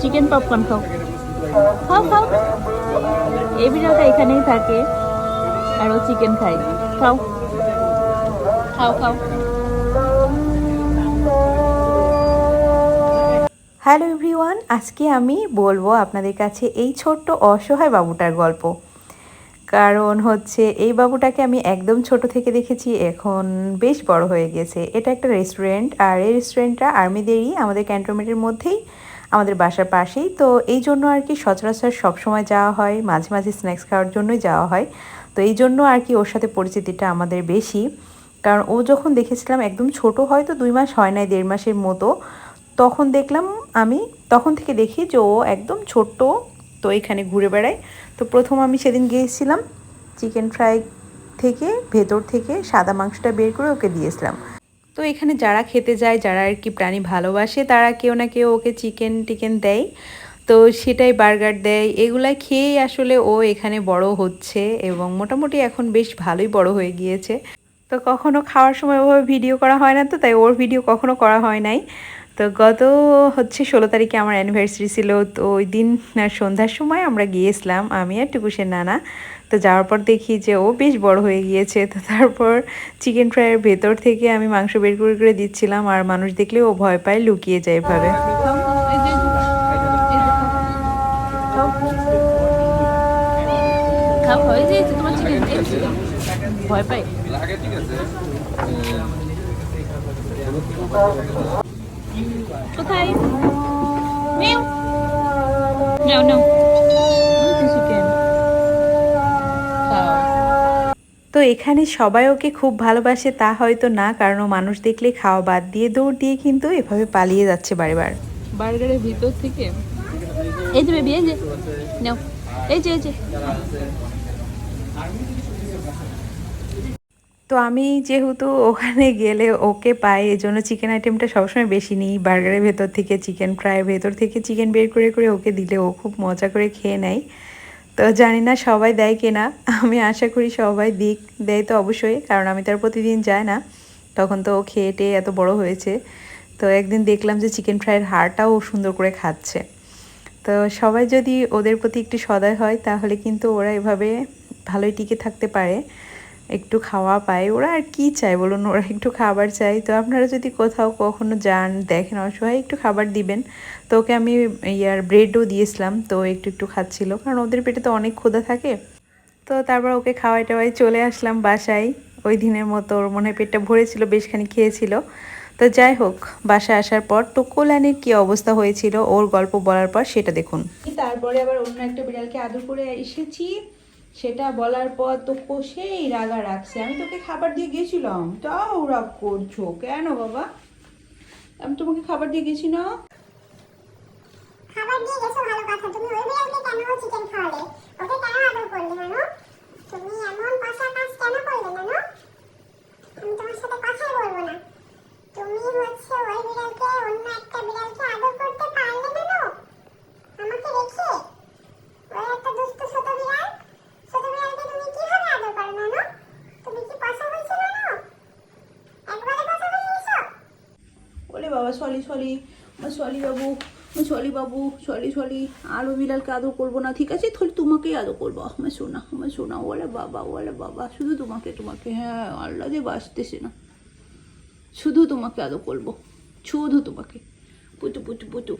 Chicken popcorn খাও। খাও খাও। এই বিড়ালটা এখানেই থাকে, আর চিকেন খায়। খাও। খাও খাও। হ্যালো এভরিওয়ান আজকে আমি বলব আপনাদের কাছে এই ছোট্ট অসহায় বাবুটার গল্প। কারণ হচ্ছে এই বাবুটাকে আমি একদম ছোট থেকে দেখেছি, এখন বেশ বড় হয়ে গেছে। এটা একটা রেস্টুরেন্ট আর এই রেস্টুরেন্টটা আর্মিদেরই আমাদের ক্যান্টনমেন্টের মধ্যেই, আমাদের বাসার পাশেই। তো এই জন্য আর কি সচরাচর সবসময় যাওয়া হয়, মাঝে মাঝে স্ন্যাক্স খাওয়ার জন্যই যাওয়া হয়। তো এই জন্য আর কি ওর সাথে পরিচিতিটা আমাদের বেশি। কারণ ও যখন দেখেছিলাম একদম ছোট হয়তো দুই মাস হয় নাই, দেড় মাসের মতো, তখন দেখলাম আমি, তখন থেকে দেখি যে ও একদম ছোট্ট তো এখানে ঘুরে বেড়ায় তো প্রথম আমি সেদিন গিয়েছিলাম চিকেন ফ্রাই থেকে, ভেতর থেকে সাদা মাংসটা বের করে ওকে দিয়েছিলাম। তো এখানে যারা খেতে যায়, যারা আর কি প্রাণী ভালোবাসে, তারা কেউ না কেউ ওকে চিকেন টিকেন দেয়। তো সেটাই বার্গার দেয়। এগুলাই খেয়েই আসলে ও এখানে বড় হচ্ছে এবং মোটামুটি এখন বেশ ভালোই বড় হয়ে গিয়েছে। তো কখনো খাওয়ার সময় ওভাবে ভিডিও করা হয় না তো, তাই ওর ভিডিও কখনো করা হয় নাই। তো গত, হচ্ছে ষোলো তারিখে আমার অ্যানিভার্সারি ছিল, তো ওই দিন সন্ধ্যার সময় আমরা গিয়েছিলাম, আমি আর টুকুসের নানা। তো যাওয়ার পর দেখি যে ও বেশ বড় হয়ে গিয়েছে, তো তারপর চিকেন ফ্রাইয়ের ভেতর থেকে আমি মাংস বের করে করে দিচ্ছিলাম, আর মানুষ দেখলে ও ভয় পায়, লুকিয়ে যায় এভাবে। ভয় পাই কোথায়? মেও। নাও নাও। তো এখানে সবাই ওকে খুব ভালোবাসে তা হয়তো না কারণ ও মানুষ দেখলে খাওয়া বাদ দিয়ে দৌড় দিয়ে কিন্তু এভাবে পালিয়ে যাচ্ছে বারবার বার্গারের ভিতর থেকে? এই যে বেবি এই যে। নাও। এই যে এই যে। তো আমি যেহেতু ওখানে গেলে ওকে পাই এই জন্য চিকেন আইটেমটা সবসময় বেশি নিই। বার্গারের ভেতর থেকে চিকেন ফ্রাইয়ের ভেতর থেকে চিকেন বের করে করে ওকে দিলে ও খুব মজা করে খেয়ে নেয়। তো জানি না সবাই দেয় কিনা, আমি আশা করি সবাই দিক, দেয় তো অবশ্যই, কারণ আমি তার প্রতিদিন যাই না। তখন তো ও খেয়ে টেয়ে এত বড় হয়েছে। তো একদিন দেখলাম যে চিকেন ফ্রাইয়ের হাড়টাও সুন্দর করে খাচ্ছে। তো সবাই যদি ওদের প্রতি একটু সদয় হয়, তাহলে কিন্তু ওরা এভাবে ভালোই টিকে থাকতে পারে। একটু খাওয়া পায়। ওরা আর কি চায় বলুন? ওরা একটু খাবার চায়। তো আপনারা যদি কোথাও কখনো যান, দেখেন অসহায়, একটু খাবার দিবেন। তো ওকে আমি ইয়ার ব্রেডও দিয়েছিলাম, তো একটু একটু খাচ্ছিল। কারণ ওদের পেটে তো অনেক ক্ষুধা থাকে। তো তারপর ওকে খাওয়াই টাওয়াই চলে আসলাম বাসায়। ওই দিনের মতো ওর মনে হয় পেটটা ভরেছিল বেশখানি খেয়েছিল। তো যাই হোক, বাসায় আসার পর তো কোলানির কী অবস্থা হয়েছিল, ওর গল্প বলার পর সেটা দেখুন। তারপরে আবার অন্য একটা বিড়ালকে আদর করে এসেছি। সেটা বলার পর তো কষেই রাগা রাখছে। আমি তোকে খাবার দিয়ে গেছিলাম। তাও রাগ করছ কেন বাবা? আমি তোমাকে খাবার দিয়ে গেছি না। খাবার দিয়ে গেছো ভালো কথা, তুমি ওই বিড়ালকে কেন চিকেন খাওয়ালে ওকে কেন আদর করলে নানু তুমি এমন পাশা কাজ কেন করলে নানু আমি তোমার সাথে কথাই বলব না তুমি হচ্ছে ওই বিড়ালকে অন্য একটা বিড়ালকে আদর করতে পারলে নানু আমাকে রেখে ওই একটা দুষ্ট ছোট বিড়াল ছোট বিড়ালকে তুমি কীভাবে আদর করো নানু তুমি কি পাশা হয়েছে নানু একবারে পাশা হয়ে গেছো ওরে বাবা, সলি সলি সলি বাবু সলি বাবু, সলি সলি, আলো বিড়ালকে আদর করব না, ঠিক আছে? তাহলে তোমাকেই আদর করব। আমার সোনা আমার সোনা ওলে বাবা ওলে বাবা, শুধু তোমাকে তোমাকে হ্যাঁ আল্লাহ যে বাঁচতেছে না। শুধু তোমাকে আদর করব, শুধু তোমাকে। পুটু পুটু পুটু